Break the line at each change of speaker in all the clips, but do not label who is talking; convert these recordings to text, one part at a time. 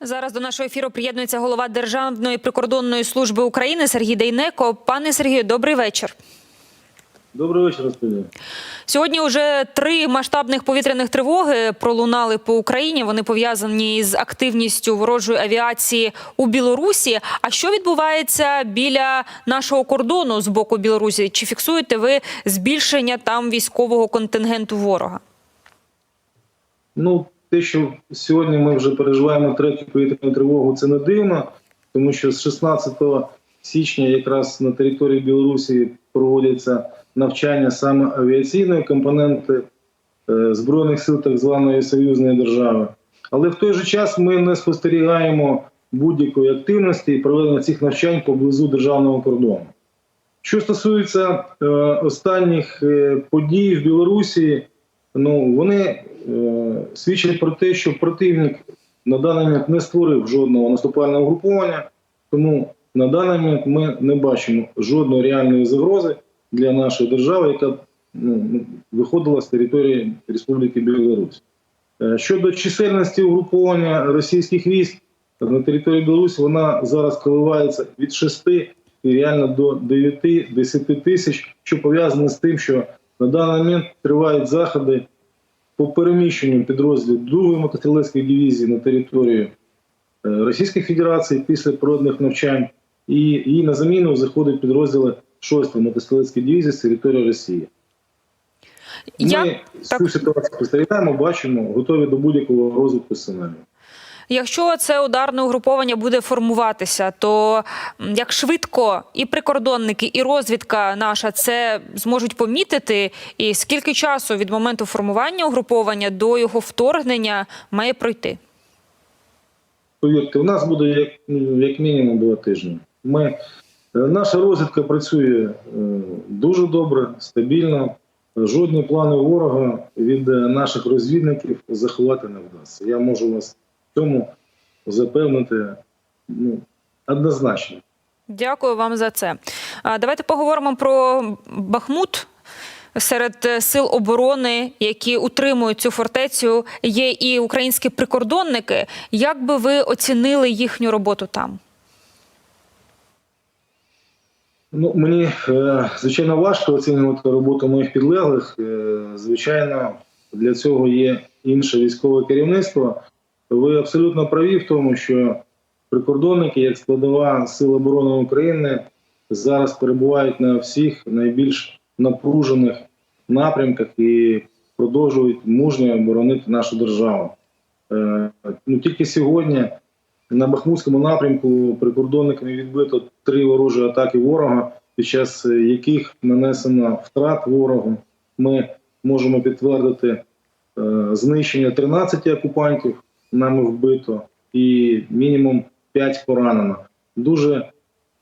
Зараз до нашого ефіру приєднується голова Державної прикордонної служби України Сергій Дейнеко. Пане Сергію, добрий вечір.
Добрий вечір, розповідаю.
Сьогодні вже три масштабних повітряних тривоги пролунали по Україні. Вони пов'язані з активністю ворожої авіації у Білорусі. А що відбувається біля нашого кордону з боку Білорусі? Чи фіксуєте ви збільшення там військового контингенту ворога?
Ну, те, що сьогодні ми вже переживаємо третю повітряну тривогу, це не дивно, тому що з 16 січня якраз на території Білорусі проводяться навчання саме авіаційної компоненти е, Збройних сил так званої союзної держави. Але в той же час ми не спостерігаємо будь-якої активності і проведення цих навчань поблизу державного кордону. Що стосується е, останніх е, подій в Білорусі, ну вони е, свідчать про те, що противник на даний момент не створив жодного наступального угруповання, тому на даний момент ми не бачимо жодної реальної загрози для нашої держави, яка ну, виходила з території Республіки Білорусь. Е, Щодо чисельності угруповання російських військ на території Білорусі, вона зараз коливається від 6 і реально до 9-10 тисяч, що пов'язано з тим, що на даний момент тривають заходи по переміщенню підрозділів 2-ї мотострілецької дивізії на територію е, Російської Федерації після проведених навчань, і їй на заміну заходять підрозділи 6-ї мотострілецької дивізії з території Росії. Ми
Я так-
цю ситуацію спостерігаємо, бачимо, готові до будь-якого розвитку сценарію.
Якщо це ударне угруповання буде формуватися, то як швидко і прикордонники, і розвідка наша це зможуть помітити, і скільки часу від моменту формування угруповання до його вторгнення має пройти?
Повірте, у нас буде як, як мінімум два тижні. Ми, е, наша розвідка працює е, дуже добре, стабільно. Жодні плани ворога від е, наших розвідників заховати не вдасться. Я можу вас цьому запевнити ну, однозначно.
Дякую вам за це. Давайте поговоримо про Бахмут. Серед е, сил оборони, які утримують цю фортецю, є і українські прикордонники. Як би ви оцінили їхню роботу там?
Ну, мені е, звичайно важко оцінювати роботу моїх підлеглих. Е, Звичайно, для цього є інше військове керівництво. Ви абсолютно праві в тому, що прикордонники, як складова Сил оборони України, зараз перебувають на всіх найбільш напружених напрямках і продовжують мужньо боронити нашу державу. Е, Ну тільки сьогодні на Бахмутському напрямку прикордонниками відбито три ворожі атаки ворога, під час яких нанесено втрат ворогу. Ми можемо підтвердити е, знищення 13 окупантів, нами вбито, і мінімум 5 поранено. Дуже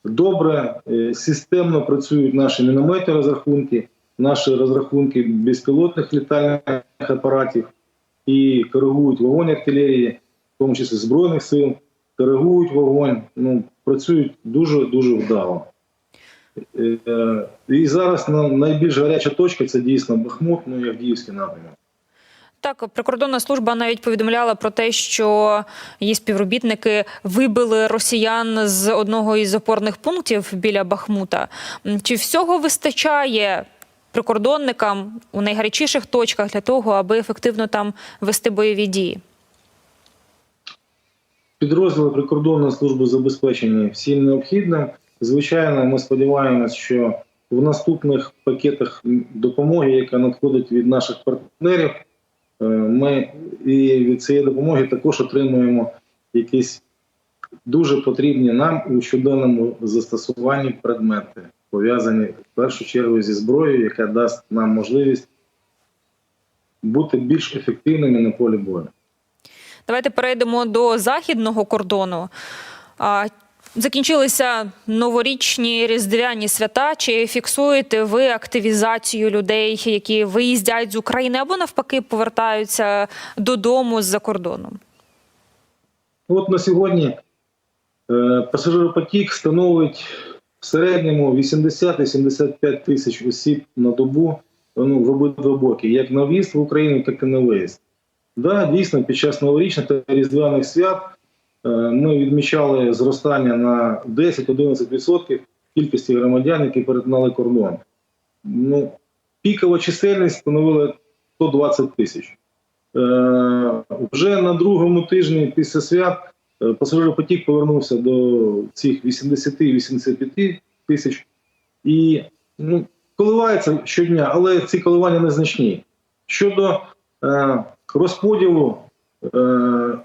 добре, е, системно працюють наші мінометні розрахунки, наші розрахунки безпілотних літальних апаратів і коригують вогонь артилерії, в тому числі Збройних сил, коригують вогонь, ну, працюють дуже-дуже вдало. Е, е, І зараз найбільш гаряча точка це дійсно Бахмут, ну і Авдіївський напрямок.
Так, прикордонна служба навіть повідомляла про те, що її співробітники вибили росіян з одного із опорних пунктів біля Бахмута. Чи всього вистачає прикордонникам у найгарячіших точках для того, аби ефективно там вести бойові дії?
Підрозділи прикордонної служби забезпечені всім необхідним. Звичайно, ми сподіваємось, що в наступних пакетах допомоги, яка надходить від наших партнерів, ми і від цієї допомоги також отримуємо якісь дуже потрібні нам у щоденному застосуванні предмети, пов'язані в першу чергу зі зброєю, яка дасть нам можливість бути більш ефективними на полі бою.
Давайте перейдемо до західного кордону. Закінчилися новорічні різдвяні свята. Чи фіксуєте ви активізацію людей, які виїздять з України або навпаки повертаються додому з-за кордоном?
От на сьогодні е, пасажиропотік становить в середньому 80-75 тисяч осіб на добу ну, в обидва боки, як на в'їзд в Україну, так і на виїзд. Да, дійсно, під час новорічних та різдвяних свят е, ми відмічали зростання на 10-11% кількості громадян, які перетинали кордон. Ну, пікова чисельність становила 120 тисяч. Е, Вже на другому тижні після свят е, пасажиропотік повернувся до цих 80-85 тисяч. І ну, коливається щодня, але ці коливання незначні. Щодо е, розподілу е,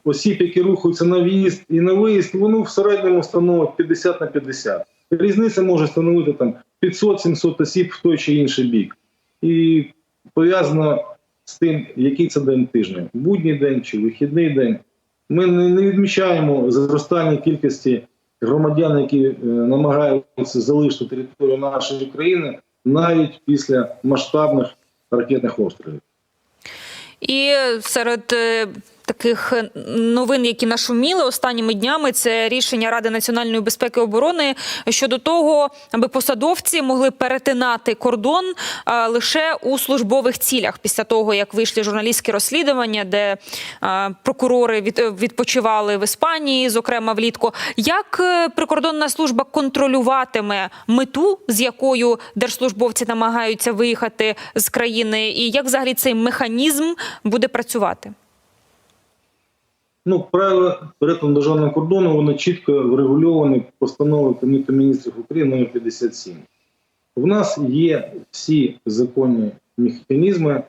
осіб, які рухаються на в'їзд і на виїзд, воно в середньому становить 50 на 50. Різниця може становити там 500-700 осіб в той чи інший бік. І пов'язано з тим, який це день тижня, будній день чи вихідний день. Ми не не відмічаємо зростання кількості громадян, які е, намагаються залишити територію нашої країни навіть після масштабних ракетних обстрілів.
І серед е, таких е, новин, які нашуміли останніми днями, це рішення Ради національної безпеки і оборони щодо того, аби посадовці могли перетинати кордон лише у службових цілях після того, як вийшли журналістські розслідування, де прокурори е, відпочивали в Іспанії, зокрема влітку. Як е, прикордонна служба контролюватиме мету, з якою держслужбовці намагаються виїхати з країни, і як взагалі цей механізм буде працювати?
Ну, правила перетину державного кордону вони чітко врегульовані постановою Кабінету міністрів України номер 57. У нас є всі законні механізми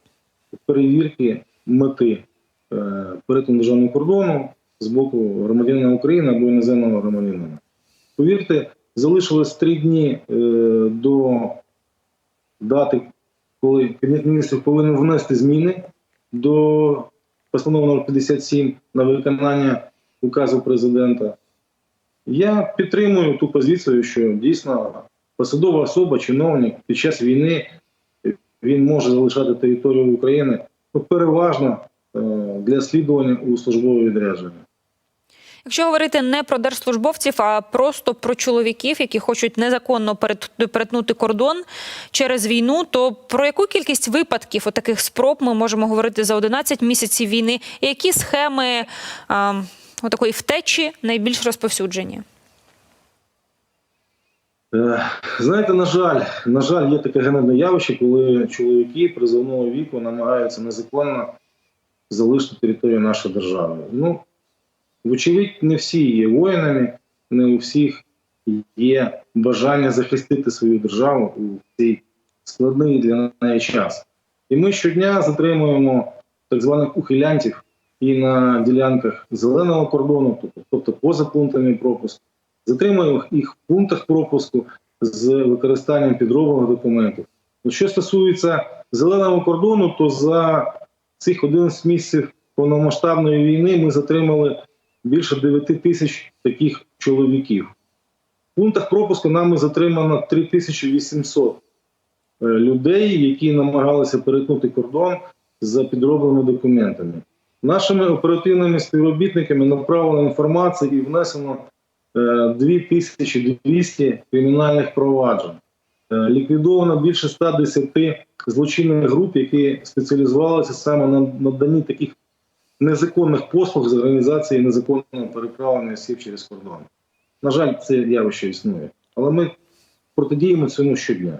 перевірки мети е, перетину державного кордону з боку громадянина України або іноземного громадянина. Повірте, залишилось три дні е, до дати, коли Кабінет міністрів повинен внести зміни до постанови номер 57 на виконання указу президента. Я підтримую ту позицію, що дійсно посадова особа, чиновник під час війни він може залишати територію України ну, переважно е, для слідування у службове відрядження.
Якщо говорити не про держслужбовців, а просто про чоловіків, які хочуть незаконно перетнути кордон через війну, то про яку кількість випадків таких спроб ми можемо говорити за 11 місяців війни, і які схеми а, такої втечі найбільш розповсюджені?
Е, Знаєте, на жаль, на жаль, є таке ганебне явище, коли чоловіки призовного віку намагаються незаконно залишити територію нашої держави. Ну, вочевидь, не всі є воїнами, не у всіх є бажання захистити свою державу у цей складний для неї час. І ми щодня затримуємо так званих ухилянтів і на ділянках зеленого кордону, тобто, поза пунктами пропуску. Затримуємо їх в пунктах пропуску з використанням підроблених документів. Що стосується зеленого кордону, то за цих 11 місяців повномасштабної війни ми затримали більше 9 тисяч таких чоловіків. В пунктах пропуску нами затримано 3800 е, людей, які намагалися перетнути кордон за підробленими документами. Нашими оперативними співробітниками направлена інформація і внесено е, 2200 кримінальних проваджень. Е, Ліквідовано більше 110 злочинних груп, які спеціалізувалися саме на наданні таких незаконних послуг з організації незаконного переправлення осіб через кордон. На жаль, це явище існує, але ми протидіємо цьому щодня.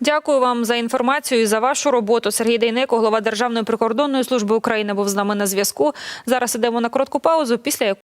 Дякую вам за інформацію і за вашу роботу. Сергій Дейнеко, голова Державної прикордонної служби України, був з нами на зв'язку. Зараз ідемо на коротку паузу. Після